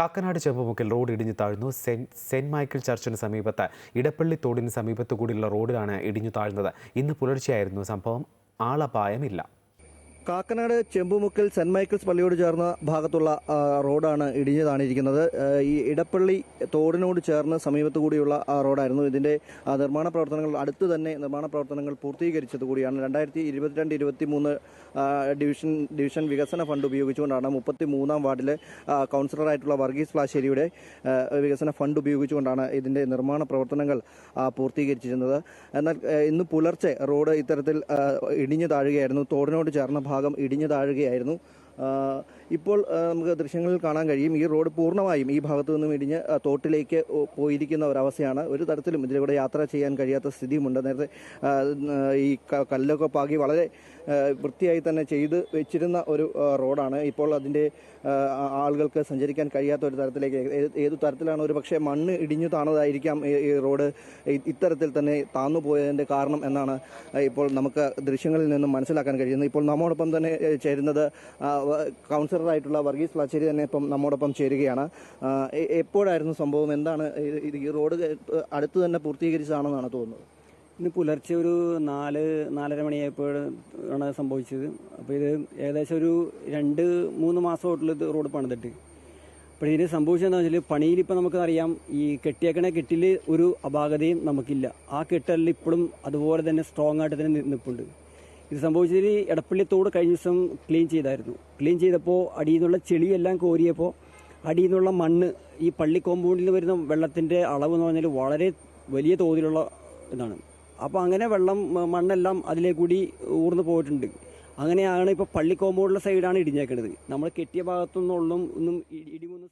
Kakkanad ചെമ്പുമുക്കിൽ road ഇടിഞ്ഞു താഴ്ന്നു. Saint Michael ചർച്ചിന് സമീപത്ത് ഇടപ്പള്ളി തോടിന് സമീപത്തു കൂടിയുള്ള റോഡിലാണ് ഇടിഞ്ഞു താഴ്ന്നത്. ഇന്ന് പുലർച്ചെയായിരുന്നു സംഭവം. ആളപായമില്ല. കാക്കനാട് ചെമ്പുമുക്കൽ സെന്റ് മൈക്കിൾസ് പള്ളിയോട് ചേർന്ന ഭാഗത്തുള്ള റോഡാണ് ഇടിഞ്ഞു താണിരിക്കുന്നത് ഈ ഇടപ്പള്ളി തോടിനോട് ചേർന്ന് സമീപത്ത് കൂടിയുള്ള റോഡായിരുന്നു ഇതിന്റെ നിർമ്മാണ പ്രവർത്തനങ്ങൾ. അടുത്ത് തന്നെ നിർമ്മാണ പ്രവർത്തനങ്ങൾ പൂർത്തീകരിച്ചത് കൂടിയാണ്. രണ്ടായിരത്തി ഇരുപത്തിരണ്ട് ഇരുപത്തി മൂന്ന് ഡിവിഷൻ ഡിവിഷൻ വികസന ഫണ്ട് ഉപയോഗിച്ചുകൊണ്ടാണ് മുപ്പത്തി മൂന്നാം വാർഡിലെ കൗൺസിലറായിട്ടുള്ള വർഗീസ് പ്ലാശ്ശേരിയുടെ വികസന ഫണ്ട് ഉപയോഗിച്ചുകൊണ്ടാണ് ഇതിന്റെ നിർമ്മാണ പ്രവർത്തനങ്ങൾ പൂർത്തീകരിച്ചിരുന്നത്. എന്നാൽ ഇന്ന് പുലർച്ചെ റോഡ് ഇത്തരത്തിൽ ഇടിഞ്ഞു താഴുകയായിരുന്നു തോടിനോട് ചേർന്ന ഭാഗം ഇടിഞ്ഞു താഴുകയായിരുന്നു. ഇപ്പോൾ നമുക്ക് ദൃശ്യങ്ങളിൽ കാണാൻ കഴിയും. ഈ റോഡ് പൂർണമായും ഈ ഭാഗത്തു നിന്നും ഇടിഞ്ഞ് തോട്ടിലേക്ക് പോയിരിക്കുന്ന ഒരവസ്ഥയാണ്. ഒരു തരത്തിലും ഇതിലൂടെ യാത്ര ചെയ്യാൻ കഴിയാത്ത സ്ഥിതിയുമുണ്ട്. നേരത്തെ ഈ കല്ലൊക്കെ പാകി വളരെ വൃത്തിയായി തന്നെ ചെയ്ത് വെച്ചിരുന്ന ഒരു റോഡാണ്. ഇപ്പോൾ അതിന്റെ ആളുകൾക്ക് സഞ്ചരിക്കാൻ കഴിയാത്ത ഒരു തരത്തിലേക്ക് ഏത് തരത്തിലാണ് ഒരു പക്ഷേ മണ്ണ് ഇടിഞ്ഞു താണതായിരിക്കാം ഈ റോഡ് ഇത്തരത്തിൽ തന്നെ താന്നു പോയതിന്റെ കാരണം എന്നാണ് ഇപ്പോൾ നമുക്ക് ദൃശ്യങ്ങളിൽ നിന്നും മനസ്സിലാക്കാൻ കഴിയുന്നത്. ഇപ്പോൾ നമ്മോടൊപ്പം തന്നെ ചേരുന്നത് കൗൺസിലറായിട്ടുള്ള വർഗീസ് പ്ലാച്ചേരി തന്നെ ഇപ്പം നമ്മോടൊപ്പം ചേരുകയാണ്. എപ്പോഴായിരുന്നു സംഭവം? എന്താണ് ഈ റോഡ് അടുത്ത് തന്നെ പൂർത്തീകരിച്ചതാണെന്നാണ് തോന്നുന്നത്. ഇന്ന് പുലർച്ചെ ഒരു നാല് നാലര മണിയായപ്പോഴാണ് സംഭവിച്ചത്. അപ്പോൾ ഇത് ഏകദേശം ഒരു രണ്ട് മൂന്ന് മാസമായിട്ടുള്ള ഇത് റോഡ് പണിതിട്ട്. അപ്പോൾ ഇതിന് സംഭവിച്ചതെന്ന് വെച്ചാൽ പണിയിൽ ഇപ്പോൾ നമുക്കറിയാം ഈ കെട്ടിയേക്കണ കെട്ടിൽ ഒരു അപാകതയും നമുക്കില്ല. ആ കെട്ടലിൽ ഇപ്പോഴും അതുപോലെ തന്നെ സ്ട്രോങ് ആയിട്ട് തന്നെ നിൽപ്പുണ്ട് ഇത് സംഭവിച്ചതിൽ എടപ്പള്ളി തോട് കഴിഞ്ഞ ദിവസം ക്ലീൻ ചെയ്തായിരുന്നു. ക്ലീൻ ചെയ്തപ്പോൾ അടിയിൽ നിന്നുള്ള ചെളിയെല്ലാം കോരിയപ്പോൾ അടിയിൽ നിന്നുള്ള മണ്ണ് ഈ പള്ളി കോമ്പൗണ്ടിൽ നിന്ന് വരുന്ന വെള്ളത്തിന്റെ അളവ് എന്ന് പറഞ്ഞാൽ വളരെ വലിയ തോതിലുള്ള ഇതാണ്. അപ്പോൾ അങ്ങനെ വെള്ളം മണ്ണെല്ലാം അതിലേ കൂടി ഊർന്നു പോയിട്ടുണ്ട്. അങ്ങനെയാണ് ഇപ്പോൾ പള്ളി കോമ്പൗണ്ടിലെ സൈഡാണ് ഇടിഞ്ഞേക്കുന്നത് നമ്മൾ കെട്ടിയ ഭാഗത്തുനിന്നുള്ള ഒന്നും ഇടിമൊന്നും ഇടിവൊന്നും